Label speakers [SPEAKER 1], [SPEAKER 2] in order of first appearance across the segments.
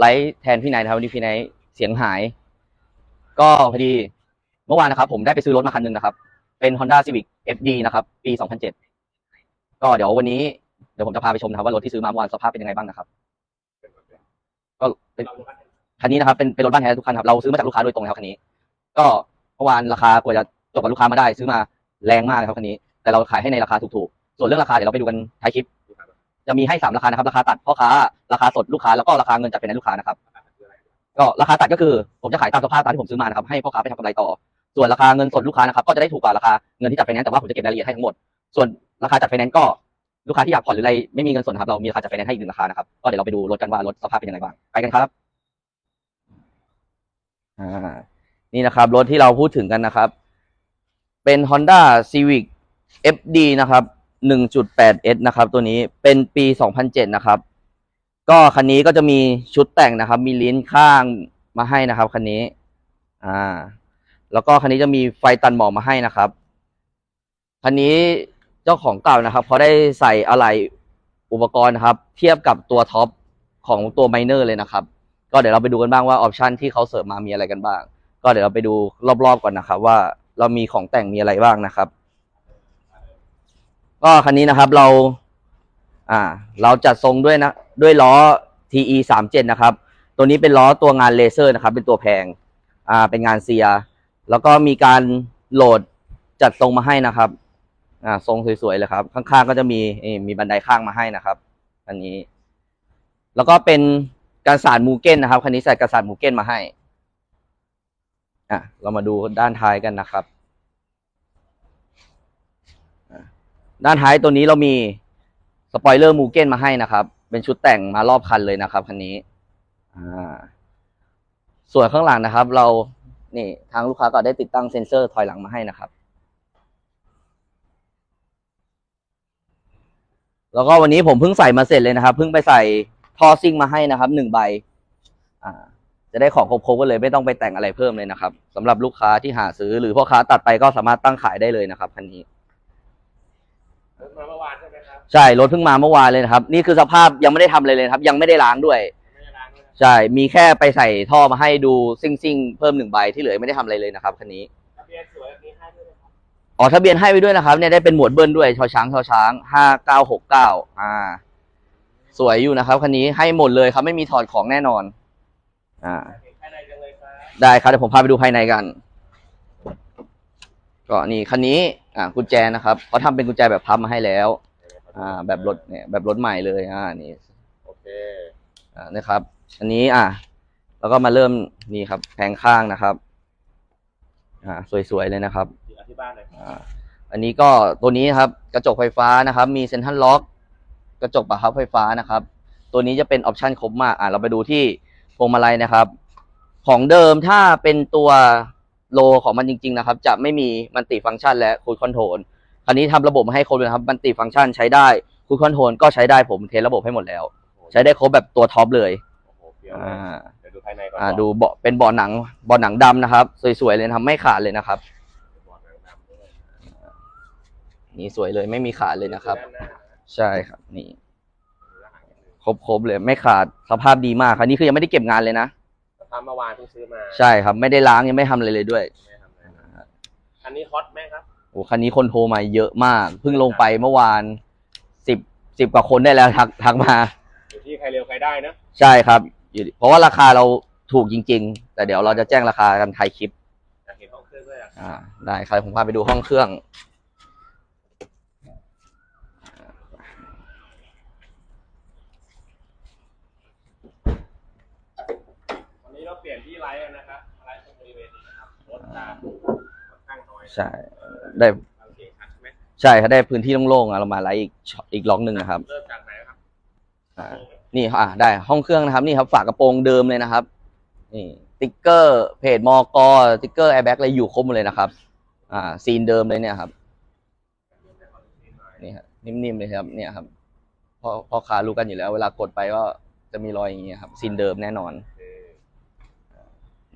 [SPEAKER 1] ไลฟ์แทนพี่นายนะครับวันนี้พี่นายเสียงหาย ก็พอดีเมื่อวานนะครับ ผมได้ไปซื้อรถมาคันหนึ่งนะครับ เป็น Honda Civic FD นะครับ ปี 2007 ก็เดี๋ยววันนี้เดี๋ยวผมจะพาไปชมนะครับว่ารถที่ซื้อมาเมื่อวานสภาพเป็นยังไงบ้างนะครับ ก็เป็นคันนี้นะครับเป็นเป็นรถบ้านแท้ทุกคันครับเราซื้อมาจากลูกค้าโดยตรงแล้วคันนี้ ก็เมื่อวานราคากว่าจะจบกับลูกค้ามาได้ ซื้อมาแรงมากครับคันนี้ แต่เราขายให้ในราคาถูกๆส่วนเรื่องราคาเดี๋ยวเราไปดูกันท้ายคลิป จะมีให้สามราคานะครับ ราคาตัดพ่อค้า ราคาสดลูกค้าแล้วก็ราคาเงินจัดเป็นในลูกค้านะครับ ก็ราคาตัดก็คือผมจะขายตามสภาพตามที่ผมซื้อมานะครับให้พ่อค้าไปทำกำไรต่อ ส่วนราคาเงินสดลูกค้านะครับ ก็จะได้ถูกกว่าราคาเงินที่จัดไฟแนนซ์แต่ว่าผมจะเก็บรายละเอียดให้ทั้งหมด ส่วนราคาจัดไฟแนนซ์ก็ลูกค้าที่อยากผ่อนหรืออะไรไม่มีเงินสดครับเรามีราคาจัดไฟแนนซ์ให้อีกหนึ่งราคานะครับก็เดี๋ยวเราไปดูรถกันว่ารถสภาพเป็นยังไงบ้างไปกันครับอ่านี่นะครับรถที่เราพูดถึงกันนะครับ เป็น Honda Civic FD นะครับ 1.8S นะครับ ตัวนี้เป็นปี 2007 นะครับ ก็คันนี้ก็จะมีชุดแต่งนะครับ มีลิ้นข้างมาให้นะครับคันนี้ อ่า แล้วก็คันนี้จะมีไฟตันหมอกมาให้นะครับ คันนี้เจ้าของเก่านะครับเขาได้ใส่อะไหล่อุปกรณ์นะครับ เทียบกับตัวท็อปของตัวไมเนอร์เลยนะครับ ก็เดี๋ยวเราไปดูกันบ้างว่าออปชันที่เขาเสิริมมามีอะไรกันบ้าง ก็เดี๋ยวเราไปดูรอบๆก่อนนะครับ ว่าเรามีของแต่งมีอะไรบ้างนะครับ ก็คันนี้นะครับเรา อ่า เราจัดทรงด้วยนะ ด้วยล้อ TE 3 7นะครับ ตัวนี้เป็นล้อตัวงานเลเซอร์นะครับ เป็นตัวแพง อ่า เป็นงานเซีย แล้วก็มีการโหลดจัดทรงมาให้นะครับ อ่า ทรงสวยๆเลยครับ ข้างๆก็จะมีมีบันไดข้างมาให้นะครับ อันนี้ แล้วก็เป็นการสานมูเก้นนะครับ คันนี้ใส่กระสานมูเก้นมาให้ อะ เรามาดูด้านท้ายกันนะครับ ด้านท้ายตัวนี้เรามีสปอยเลอร์มูเก้นมาให้นะครับ เป็นชุดแต่งมารอบคันเลยนะครับคันนี้ส่วนข้างหลังนะครับ เรานี่ทางลูกค้าก็ได้ติดตั้งเซ็นเซอร์ถอยหลังมาให้นะครับ แล้วก็วันนี้ผมเพิ่งใส่มาเสร็จเลยนะครับเพิ่งไปใส่ท่อซิ่งมาให้นะครับหนึ่งใบจะได้ของครบๆกันเลยไม่ต้องไปแต่งอะไรเพิ่มเลยนะครับสำหรับลูกค้าที่หาซื้อหรือพ่อค้าตัดไปก็สามารถตั้งขายได้เลยนะครับคันนี้
[SPEAKER 2] เมื่อวานใช่ไหมครับ
[SPEAKER 1] ใช่รถเพิ่งมาเมื่อวานเลยนะครับ นี่คือสภาพยังไม่ได้ทำอะไรเลยนะครับ ยังไม่ได้ล้างด้วย
[SPEAKER 2] ไม่ได้ล้างด้วยนะ
[SPEAKER 1] ใช่ มีแค่ไปใส่ท่อมาให้ดูซิ่งซิ่งๆเพิ่มหนึ่งใบที่เหลือไม่ได้ทำอะไรเลยนะครับคันนี้
[SPEAKER 2] ทะเบียนสวยแบบนี้ให้ด้วยนะครับ
[SPEAKER 1] อ๋อทะเบียนให้ไปด้วยนะครับเนี่ยได้เป็นหมวดเบิ้ลด้วยชอช้างชอช้างห้าเก้าหกเก้าอ่า สวยอยู่นะครับคันนี้ให้หมดเลยครับไม่มีถอดของแน่นอน อ่า
[SPEAKER 2] เห็นภายในจังเลยครับ
[SPEAKER 1] ได้ครับเดี๋ยวผมพาไปดูภายในกัน ก็นี่คันนี้ อ่ากุญแจนะครับเขาทำเป็นกุญแจแบบพับมาให้แล้ว อ่า แบบรถเนี่ยแบบรถใหม่เลยอ่านี่
[SPEAKER 2] โอเค
[SPEAKER 1] อ่านะครับ อันนี้อะแล้วก็มาเริ่มนี่ครับแผงข้างนะครับ อ่า สวยๆเลยนะครับ
[SPEAKER 2] อธิบายหน่อยครับ
[SPEAKER 1] อ่าอันนี้ก็ตัวนี้ครับกระจกไฟฟ้านะครับ มีเซ็นทรัลล็อก กระจกปะครับไฟฟ้านะครับ ตัวนี้จะเป็นออปชันครบมากอ่าเราไปดูที่พวงมาลัยนะครับ ของเดิมถ้าเป็นตัว โลของมันจริง ๆ นะครับ จะไม่มีมันติฟังก์ชันและคูดคอนโทรลคราวนี้ทำระบบมาให้ครบเลยนะครับมันติฟังก์ชันใช้ได้คูดคอนโทรลก็ใช้ได้ผมเทสระบบให้หมดแล้ว ใช้ได้ครบแบบตัวท็อปเลย
[SPEAKER 2] โอ้โหเดี๋ยว
[SPEAKER 1] อ่า
[SPEAKER 2] เดี๋ยวดูภายในก่อน
[SPEAKER 1] อ่าดูเบาะเป็นเบาะหนังเบาะหนังดำนะครับ สวยๆเลยนะครับไม่ขาดเลยนะครับ
[SPEAKER 2] บอกหนังดำด้วย
[SPEAKER 1] นี่สวยเลยไม่มีขาดเลยนะครับ
[SPEAKER 2] ด้านหน้า
[SPEAKER 1] ใช่ครับนี่ครบๆเลยไม่ขาดสภาพดีมากครับนี่คือยังไม่ได้เก็บงานเลยนะ
[SPEAKER 2] ทำเมื่อวานเพิ่งซื้อมา
[SPEAKER 1] ใช่ครับ ไม่ได้ล้างยังไม่ทำอะไรเลยด้วย
[SPEAKER 2] ไม่ทำอะไรนะอันนี้ฮอตไหมครับ
[SPEAKER 1] โอ้คันนี้คนโทรมาเยอะมาก เพิ่งลงไปเมื่อวานสิบสิบกว่าคนได้แล้วทักทักมา
[SPEAKER 2] อยู่ที่ใครเร็วใครได้นะ
[SPEAKER 1] ใช่ครับอยู่เพราะว่าราคาเราถูกจริง ๆ แต่เดี๋ยวเราจะแจ้งราคากันท้ายคลิป
[SPEAKER 2] อยากเห็นห้องเครื่องด้วยอะ
[SPEAKER 1] อ่าได้ครับผมพาไปดูห้องเครื่อง
[SPEAKER 2] วันนี้เราเปลี่ยนที่ไลฟ์นะครับไลฟ์ตรงบริเวณนี้นะครับรถจะค่อนข้างน้อย
[SPEAKER 1] ใช่ได้
[SPEAKER 2] โอเคครับใช่ไหม
[SPEAKER 1] ใช่ครับได้พื้นที่โล่งๆอะเรามาไลฟ์อีกช็อตอีกล็อกหนึ่งนะครับ
[SPEAKER 2] เริ่มจากไหนครับ
[SPEAKER 1] อ่านี่อ่าได้ห้องเครื่องนะครับ นี่ครับ ฝากระโปรงเดิมเลยนะครับ นี่ติ๊กเกอร์เพจมอกอติ๊กเกอร์แอร์แบ็กอะไรอยู่ครบหมดเลยนะครับ อ่า ซีนเดิมเลยเนี่ยครับนี่ครับนิ่มๆเลยครับ เนี่ยครับพอพอขารู้กันอยู่แล้ว เวลากดไปก็จะมีรอยอย่างเงี้ยครับซีนเดิมแน่นอน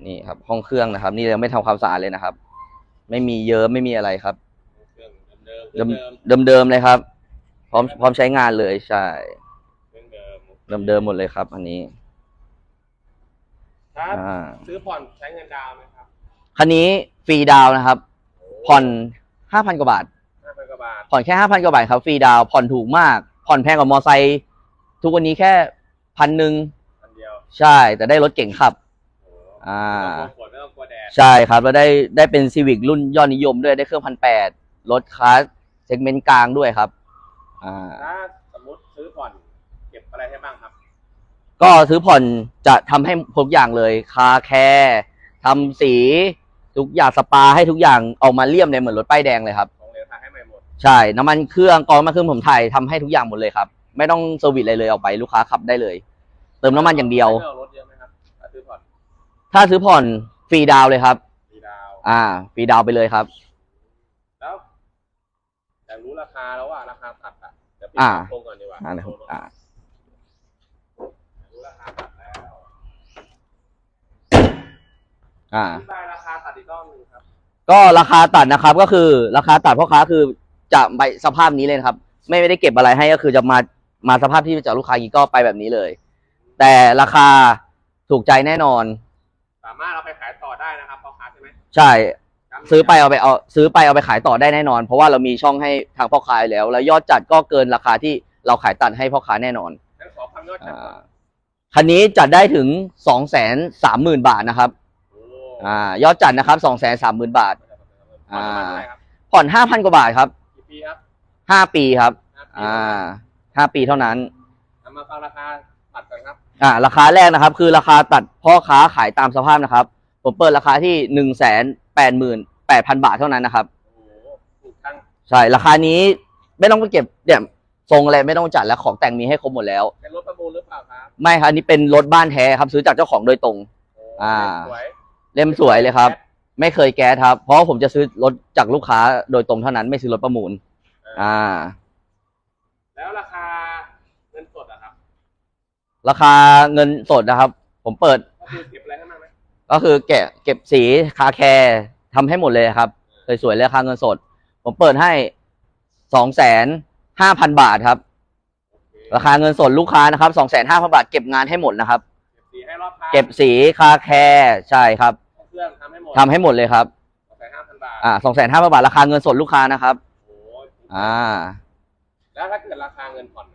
[SPEAKER 1] นี่ครับ ห้องเครื่องนะครับ นี่ยังไม่ทำความสะอาดเลยนะครับ ไม่มีเยิ้มไม่มีอะไรครับ
[SPEAKER 2] เครื่องเดิม
[SPEAKER 1] เดิม
[SPEAKER 2] เดิม
[SPEAKER 1] เดิมๆเลยครับ พร้อมพร้อมใช้งานเลยใช่
[SPEAKER 2] เครื่องเดิม
[SPEAKER 1] เดิมเดิมๆหมดเลยครับ อันนี้
[SPEAKER 2] ครับ
[SPEAKER 1] อ่า
[SPEAKER 2] ซื้อผ่อนใช้เงินดาวน์ไหมครับ
[SPEAKER 1] คันนี้ฟรีดาวน์นะครับ ผ่อนห้าพันกว่าบาท
[SPEAKER 2] ห้าพันกว่าบาท
[SPEAKER 1] ผ่อนแค่ห้าพันกว่าบาทครับฟรีดาวน์ผ่อนถูกมาก ผ่อนแพงกว่ามอไซค์ทุกวันนี้แค่พันหนึ่ง
[SPEAKER 2] พันเดียว
[SPEAKER 1] ใช่ แต่ได้รถเก่งขับ
[SPEAKER 2] โอ้
[SPEAKER 1] อ่า
[SPEAKER 2] ไม่ต้องกลัวฝนไม่ต้องกลัวแดด
[SPEAKER 1] ใช่ครับแล้วได้ได้เป็นซีวิกรุ่นยอดนิยมด้วยได้เครื่องพันแปดรถคลาสเซกเมนต์กลางด้วยครับ อ่า
[SPEAKER 2] ถ้าสมมติซื้อผ่อนเก็บอะไรให้บ้างครับ
[SPEAKER 1] ก็ซื้อผ่อนจะทำให้ทุกอย่างเลยคาแคร์ทำสีทุกอย่างสปาให้ทุกอย่างออกมาเลี่ยมเลยเหมือนรถป้ายแดงเลยครับ
[SPEAKER 2] ของเหลวทายให้ใหม่หมด
[SPEAKER 1] ใช่น้ำมันเครื่องกรองน้ำมันเครื่องผมถ่ายทำให้ทุกอย่างหมดเลยครับ ไม่ต้องเซอร์วิสอะไรเลยออกไปลูกค้าขับได้เลย เติมน้ำมันอย่างเดียว
[SPEAKER 2] ใช้รื่องรถ ถ้าซื้อผ่อน
[SPEAKER 1] ฟรีดาวน์เลยครับ
[SPEAKER 2] มีดาวน์
[SPEAKER 1] อ่าฟรีดาวน์ไปเลยครับ
[SPEAKER 2] แล้วอยากรู้ราคาแล้วว่าราคาตัดอะเดี๋ยวพี่
[SPEAKER 1] อ่า
[SPEAKER 2] โทรก่อนดีกว่า
[SPEAKER 1] อ่านะครับอ่า
[SPEAKER 2] อยากรู้ราคาตัดแล้ว
[SPEAKER 1] อ่า
[SPEAKER 2] อธิบายราคาตัดอีกรอบหนึงครับ
[SPEAKER 1] ก็ราคาตัดนะครับ ก็คือราคาตัดพ่อค้าคือจะไปสภาพนี้เลยนะครับ ไม่ได้เก็บอะไรให้ก็คือจะมามาสภาพที่จากลูกค้ากีก็ไปแบบนี้เลย แต่ราคาถูกใจแน่นอน
[SPEAKER 2] สามารถเอาไปขายต่อได้นะครับพ่อค้าใช่ไหม
[SPEAKER 1] ใช่
[SPEAKER 2] ย้ำ
[SPEAKER 1] ซื้อไปเอาไปเอาซื้อไปเอาไปขายต่อได้แน่นอน เพราะว่าเรามีช่องให้ทางพ่อค้าอยู่แล้ว แล้วยอดจัดก็เกินราคาที่เราขายตัดให้พ่อค้าแน่นอน
[SPEAKER 2] งั้นขอความยอดจัด
[SPEAKER 1] อ่า
[SPEAKER 2] ก่อน
[SPEAKER 1] คันนี้จัดได้ถึงสองแสนสามหมื่นบาทนะครับ
[SPEAKER 2] โอ้
[SPEAKER 1] อ่ายอดจัดนะครับสองแสนสามหมื่นบาท
[SPEAKER 2] ผ่อนประมาณเท่าไหร่ครับ
[SPEAKER 1] ผ่อนห้าพันกว่าบาทครับ
[SPEAKER 2] กี่ปีครับ
[SPEAKER 1] ห้าปีครับ
[SPEAKER 2] ห้าปี
[SPEAKER 1] อ่าห้าปีเท่านั้น
[SPEAKER 2] เอามาฟังราคาตัดกันครับ
[SPEAKER 1] อ่าราคาแรกนะครับ คือราคาตัดพ่อค้าขายตามสภาพนะครับ ผมเปิดราคาที่หนึ่งแสนแปดหมื่นแปดพันบาทเท่านั้นนะครับ
[SPEAKER 2] โอ้โหถูกตั้ง
[SPEAKER 1] ใช่ราคานี้ไม่ต้องไปเก็บเนี่ยทรงอะไรไม่ต้องจัดแล้วของแต่งมีให้ครบหมดแล้ว
[SPEAKER 2] เป็นรถประมูลหรือเปล่าครับ
[SPEAKER 1] ไม่ครับอันนี้เป็นรถบ้านแท้ครับ ซื้อจากเจ้าของโดยตรง
[SPEAKER 2] โอ้
[SPEAKER 1] อ่า
[SPEAKER 2] สวย
[SPEAKER 1] เล่มสวยเลยครับ ไม่เคยแก๊สครับ เพราะว่าผมจะซื้อรถจากลูกค้าโดยตรงเท่านั้นไม่ซื้อรถประมูล อ่า
[SPEAKER 2] แล้วราคาเงินสดอะครับ
[SPEAKER 1] ราคาเงินสดนะครับ ผมเปิด
[SPEAKER 2] ก็คือเก็บอะไรให้บ้างไหม
[SPEAKER 1] ก็คือแกะเก็บสีคาแคร์ทำให้หมดเลยครับ สวยๆเลยราคาเงินสด ผมเปิดให้สองแสนห้าพันบาทครับ ราคาเงินสดลูกค้านะครับสองแสนห้าพันบาทเก็บงานให้หมดนะครับ
[SPEAKER 2] เก็บสีให้รอบคัน
[SPEAKER 1] เก็บสีคาแคร์ใช่ครับ
[SPEAKER 2] เครื่องทำให้หมด
[SPEAKER 1] ทำให้หมดเลยครับ
[SPEAKER 2] สองแสนห้าพันบาท
[SPEAKER 1] อ่าสองแสนห้าพันบาทราคาเงินสดลูกค้านะครับ
[SPEAKER 2] โอ้โห
[SPEAKER 1] อ่า
[SPEAKER 2] แล้วถ้าเกิดราคาเงินผ่อนอะ
[SPEAKER 1] อ่า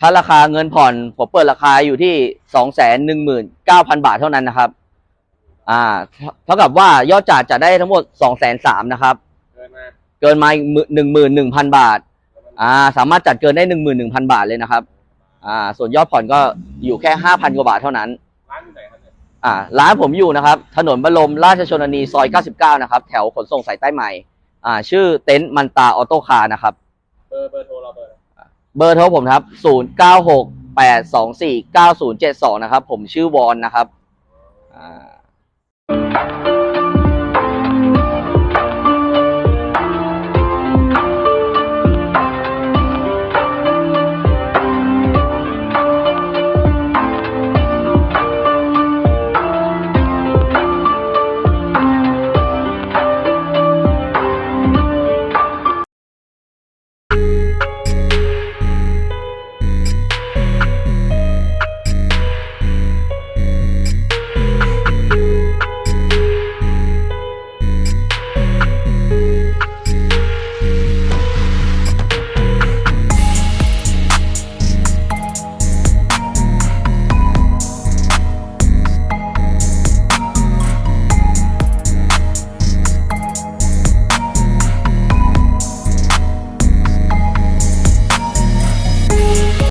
[SPEAKER 1] ถ้าราคาเงินผ่อนผมเปิดราคาอยู่ที่สองแสนหนึ่งหมื่นเก้าพันบาทเท่านั้นนะครับ อ่า เท่ากับว่ายอดจ่ายจะได้ทั้งหมดสองแสนสามนะครับ
[SPEAKER 2] เกินมา
[SPEAKER 1] เกินมาหนึ่งหมื่นหนึ่งพันบาท อ่า สามารถจัดเกินได้หนึ่งหมื่นหนึ่งพันบาทเลยนะครับ อ่า ส่วนยอดผ่อนก็อยู่แค่ห้าพันกว่าบาทเท่านั้น
[SPEAKER 2] ร้านอยู่ไหนครับ
[SPEAKER 1] อ่า ร้านผมอยู่นะครับ ถนนบรมราชชนนีซอย99นะครับ แถวขนส่งสายใต้ใหม่ อ่า ชื่อเต็นท์มันตาออโต้คาร์นะครับ
[SPEAKER 2] เบอร์เบอร์โทรเราเบอร์
[SPEAKER 1] เบอร์โทรผมครับ 096 824 9072 นะครับ ผมชื่อวอนนะครับอ่า